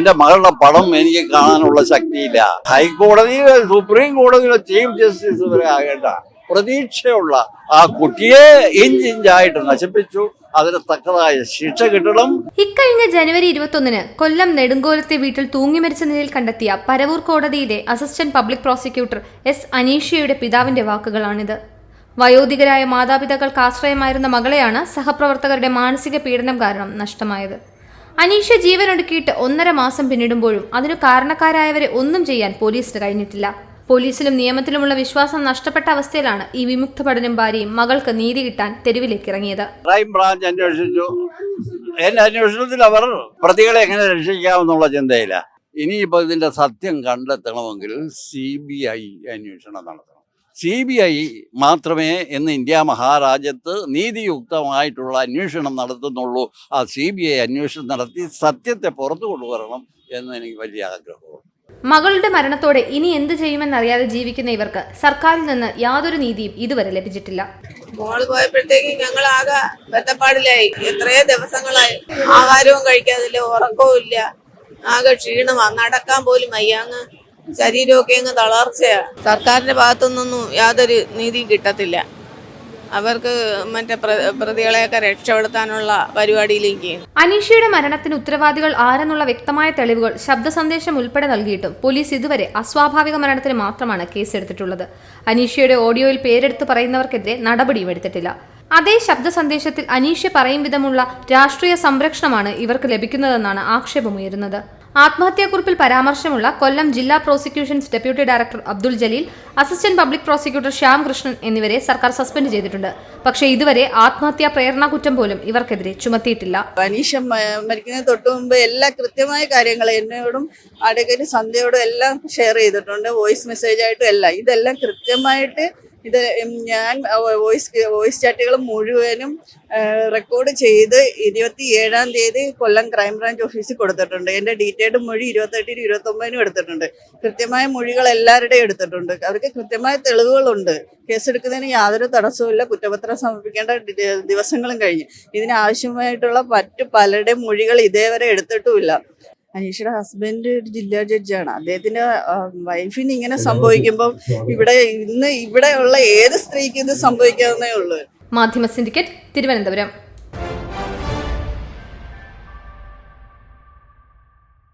എന്റെ മകളുടെ പടം എനിക്ക് കാണാനുള്ള ശക്തിയില്ല. ഹൈക്കോടതിയിലെ സുപ്രീം കോടതിയിലെ ചീഫ് ജസ്റ്റിസ് വരെ ആകേണ്ട പ്രതീക്ഷയുള്ള ആ കുട്ടിയെ ഇഞ്ചിഞ്ചായിട്ട് നശിപ്പിച്ചു. അതിന് തക്കതായ ശിക്ഷ കിട്ടണം. ഇക്കഴിഞ്ഞ ജനുവരി ഇരുപത്തൊന്നിന് കൊല്ലം നെടുങ്കോലത്തെ വീട്ടിൽ തൂങ്ങി മരിച്ച നിലയിൽ കണ്ടെത്തിയ പരവൂർ കോടതിയിലെ അസിസ്റ്റന്റ് പബ്ലിക് പ്രോസിക്യൂട്ടർ എസ് അനീഷയുടെ പിതാവിന്റെ വാക്കുകളാണിത്. വയോധികരായ മാതാപിതാക്കൾക്ക് ആശ്രയമായിരുന്ന മകളെയാണ് സഹപ്രവർത്തകരുടെ മാനസിക പീഡനം കാരണം നഷ്ടമായത്. അനീഷ ജീവനൊടുക്കിയിട്ട് ഒന്നര മാസം പിന്നിടുമ്പോഴും അതിനു കാരണക്കാരായവരെ ഒന്നും ചെയ്യാൻ പോലീസിന് കഴിഞ്ഞിട്ടില്ല. പോലീസിലും നിയമത്തിലുമുള്ള വിശ്വാസം നഷ്ടപ്പെട്ട അവസ്ഥയിലാണ് ഈ വിമുക്ത പഠനം ഭാര്യയും മകൾക്ക് നീതി കിട്ടാൻ തെരുവിലേക്ക് ഇറങ്ങിയത് ക്രൈം ബ്രാഞ്ച് അന്വേഷിച്ചു. എന്റെ അന്വേഷണത്തിൽ അവർ പ്രതികളെ എങ്ങനെ രക്ഷിക്കാമെന്നുള്ള ചിന്തയില്ല ഇനിയിപ്പോൾ ഇതിന്റെ സത്യം കണ്ടെത്തണമെങ്കിൽ സി ബി ഐ അന്വേഷണം നടത്തണം. സി ബി ഐ മാത്രമേ ഇന്ന് ഇന്ത്യ മഹാരാജ്യത്ത് നീതിയുക്തമായിട്ടുള്ള അന്വേഷണം നടത്തുന്നുള്ളൂ. ആ സി ബി ഐ അന്വേഷണം നടത്തി സത്യത്തെ പുറത്തു കൊണ്ടുവരണം എന്ന് എനിക്ക് വലിയ ആഗ്രഹമുണ്ട്. മകളുടെ മരണത്തോടെ ഇനി എന്ത് ചെയ്യുമെന്നറിയാതെ ജീവിക്കുന്ന ഇവർക്ക് സർക്കാരിൽ നിന്ന് യാതൊരു നീതിയും ഇതുവരെ ലഭിച്ചിട്ടില്ല. മോൾ പോയപ്പോഴത്തേക്ക് ഞങ്ങൾ ആകെ ബന്ധപ്പാടിലായി. എത്രയോ ദിവസങ്ങളായി. ആഹാരവും കഴിക്കാതില്ല ഉറക്കവും ഇല്ല. ആകെ ക്ഷീണം നടക്കാൻ പോലും വയ്യ അങ്ങ് ശരീരമൊക്കെ അങ്ങ് തളർച്ചയാണ് സർക്കാരിന്റെ ഭാഗത്തുനിന്നൊന്നും യാതൊരു നീതിയും കിട്ടത്തില്ല. അവർക്ക് മറ്റേ പ്ര- പ്രതികളെയൊക്കെ രക്ഷപ്പെടുത്താനുള്ള പരിപാടിയിലേക്ക് അനീഷയുടെ മരണത്തിന് ഉത്തരവാദികൾ ആരെന്നുള്ള വ്യക്തമായ തെളിവുകൾ ശബ്ദ സന്ദേശം ഉൾപ്പെടെ നൽകിയിട്ടും പോലീസ് ഇതുവരെ അസ്വാഭാവിക മരണത്തിന് മാത്രമാണ് കേസെടുത്തിട്ടുള്ളത്. അനീഷയുടെ ഓഡിയോയിൽ പേരെടുത്ത് പറയുന്നവർക്കെതിരെ നടപടിയും എടുത്തിട്ടില്ല അതേ ശബ്ദ സന്ദേശത്തിൽ അനീഷ പറയും വിധമുള്ള രാഷ്ട്രീയ സംരക്ഷണമാണ് ഇവർക്ക് ലഭിക്കുന്നതെന്നാണ് ആക്ഷേപമുയരുന്നത്. ആത്മഹത്യാക്കുറിപ്പിൽ പരാമർശമുള്ള കൊല്ലം ജില്ലാ prosecutions deputy director Abdul Jaleel assistant public prosecutor Shyam Krishnan എന്നിവരെ സർക്കാർ സസ്പെൻഡ് ചെയ്തിട്ടുണ്ട്. പക്ഷേ ഇതുവരെ ആത്മഹത്യാ പ്രേരണാ കുറ്റം പോലും ഇവർക്കെതിരെ ചുമത്തിയിട്ടില്ല. അനീഷ മരിക്കുന്നതിന് തൊട്ട് മുമ്പ് എല്ലാ കൃത്യമായ കാര്യങ്ങൾ എന്നോടും അഡ്വക്കേറ്റ് സന്ധ്യയോടും എല്ലാം ഷെയർ ചെയ്തിട്ടുണ്ട്. വോയിസ് മെസ്സേജ് ആയിട്ടും എല്ലാം. ഇതെല്ലാം കൃത്യമായിട്ട് ഇത് ഞാൻ വോയിസ് വോയിസ് ചാറ്റുകൾ മുഴുവനും റെക്കോർഡ് ചെയ്ത് ഇരുപത്തി ഏഴാം തീയതി കൊല്ലം ക്രൈംബ്രാഞ്ച് ഓഫീസിൽ കൊടുത്തിട്ടുണ്ട്. എന്റെ ഡീറ്റെയിൽഡ് മൊഴി ഇരുപത്തെട്ടിനും ഇരുപത്തൊമ്പതിനും എടുത്തിട്ടുണ്ട്. കൃത്യമായ മൊഴികൾ എല്ലാവരുടെയും എടുത്തിട്ടുണ്ട്. അവർക്ക് കൃത്യമായ തെളിവുകളുണ്ട്. കേസെടുക്കുന്നതിന് യാതൊരു തടസ്സവുമില്ല. കുറ്റപത്രം സമർപ്പിക്കേണ്ട ദിവസങ്ങളും കഴിഞ്ഞു. ഇതിനാവശ്യമായിട്ടുള്ള മറ്റു പലരുടെയും മൊഴികൾ ഇതേവരെ എടുത്തിട്ടുമില്ല. അനീഷയുടെ ഹസ്ബൻഡ് ഒരു ജില്ലാ ജഡ്ജാണ് അദ്ദേഹത്തിന്റെ വൈഫിന് ഇങ്ങനെ സംഭവിക്കുമ്പോൾ ഇവിടെ ഇന്ന് ഇവിടെയുള്ള ഉള്ള ഏത് സ്ത്രീക്കും ഇത് സംഭവിക്കാവുന്നേ ഉള്ളൂ. മാധ്യമ സിൻഡിക്കേറ്റ് തിരുവനന്തപുരം.